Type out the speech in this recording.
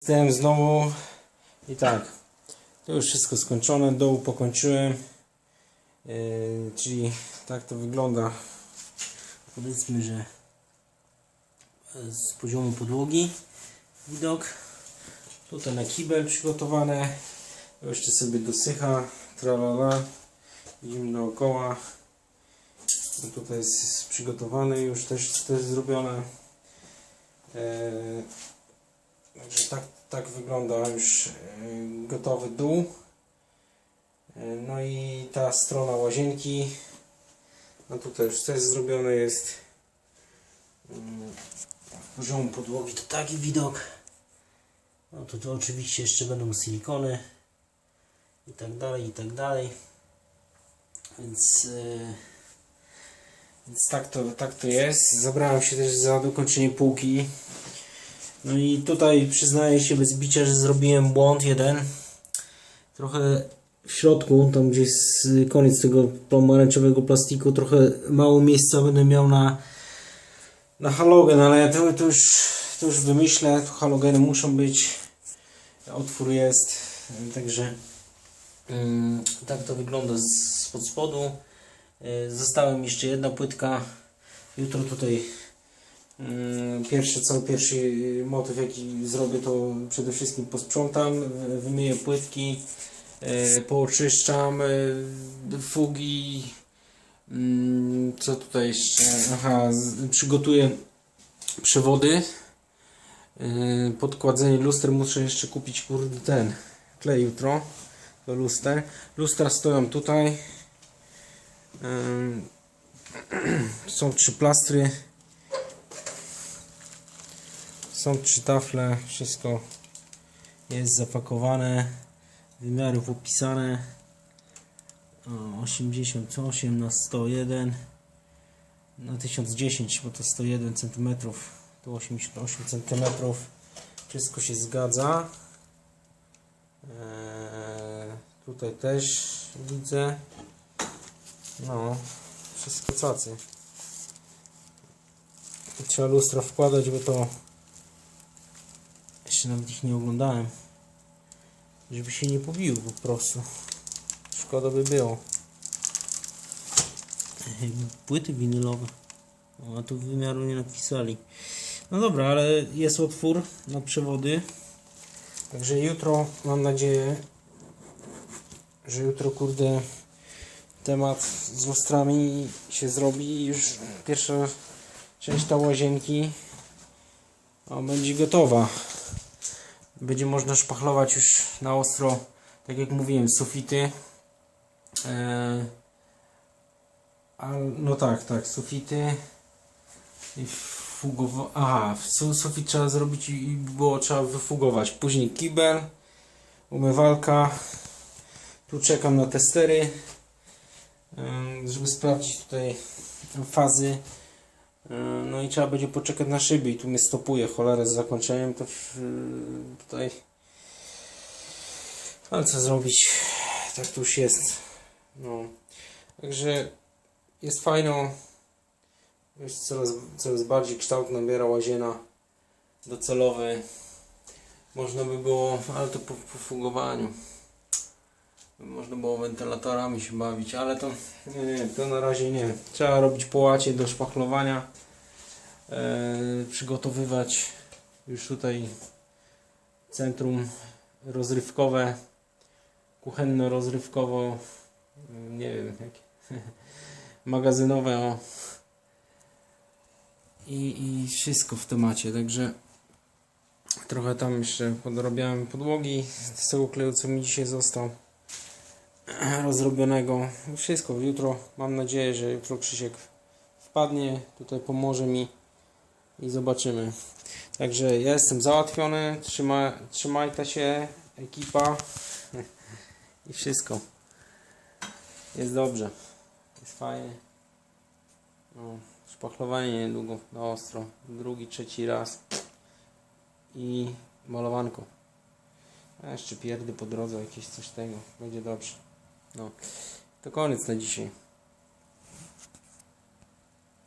Jestem znowu i tak, to już wszystko skończone, dołu pokończyłem, Yy, czyli tak to wygląda, powiedzmy, że z poziomu podłogi. Widok, tutaj na kibel przygotowane, to jeszcze sobie dosycha, tralala, widzimy dookoła, no tutaj jest przygotowane już też, też zrobione. Yy, Także tak, tak wygląda już e, gotowy dół. E, No i ta strona łazienki. No tutaj już też zrobione jest. Mm, poziomu podłogi to taki widok. No to, to oczywiście jeszcze będą silikony i tak dalej, i tak dalej. Więc, e, więc tak, to, tak to jest. Zabrałem się też za dokończenie półki. No i tutaj przyznaję się bez bicia, że zrobiłem błąd jeden. Trochę w środku, tam gdzie jest koniec tego pomarańczowego plastiku, trochę mało miejsca będę miał na, na halogen, ale to, to, już, to już wymyślę. Halogeny muszą być. Otwór jest, także mm, tak to wygląda z spod spodu. Y, Została mi jeszcze jedna płytka. Jutro tutaj Mm, Pierwszy, co pierwszy motyw jaki zrobię to przede wszystkim posprzątam, wy- wymyję płytki, e, pooczyszczam e, fugi, mm, co tutaj jeszcze, aha, przygotuję przewody, e, podkładzenie luster, muszę jeszcze kupić kurde ten klej jutro do luster, lustra stoją tutaj, są trzy plastry, są trzy tafle, wszystko jest zapakowane, wymiarów opisane. O, 88 na 101 na 1010, bo to 101 cm, to 88 cm. Wszystko się zgadza. Eee, tutaj też widzę. No, wszystko cacy. Trzeba lustro wkładać, bo to jeszcze nawet ich nie oglądałem. Żeby się nie pobiły po prostu. Szkoda by było. Płyty winylowe. A tu wymiaru nie napisali. No dobra, ale jest otwór na przewody. Także jutro mam nadzieję, że jutro kurde temat z lustrami się zrobi. Już pierwsza część ta łazienki będzie gotowa będzie można szpachlować już na ostro, tak jak mówiłem, sufity. Eee, a, no tak, tak, sufity. Aha, su- sufit trzeba zrobić i było trzeba wyfugować. Później kibel, umywalka. Tu czekam na testery, em, żeby sprawdzić tutaj fazy. No i trzeba będzie poczekać na szyby i tu mnie stopuje cholera z zakończeniem to tutaj. Ale co zrobić? Tak to już jest. No. Także jest fajno. Jest coraz, coraz bardziej kształt nabiera łaziena docelowy. Można by było ale to po, po fugowaniu można było wentylatorami się bawić ale to nie, nie, to na razie nie trzeba robić połacie do szpachlowania e, przygotowywać już tutaj centrum rozrywkowe, kuchenno-rozrywkowo, nie wiem, jakie, magazynowe o. I, I wszystko w temacie, także trochę tam jeszcze podrobiałem podłogi z tego kleju, co mi dzisiaj został rozrobionego. Wszystko jutro, mam nadzieję, że jutro Krzysiek wpadnie, tutaj pomoże mi i zobaczymy. Także ja jestem załatwiony, trzyma, trzymajcie się ekipa i wszystko. Jest dobrze, jest fajnie. No, szpachlowanie niedługo na ostro, drugi, trzeci raz i malowanko. A jeszcze pierdy po drodze, jakieś coś tego, będzie dobrze. No, to koniec na dzisiaj.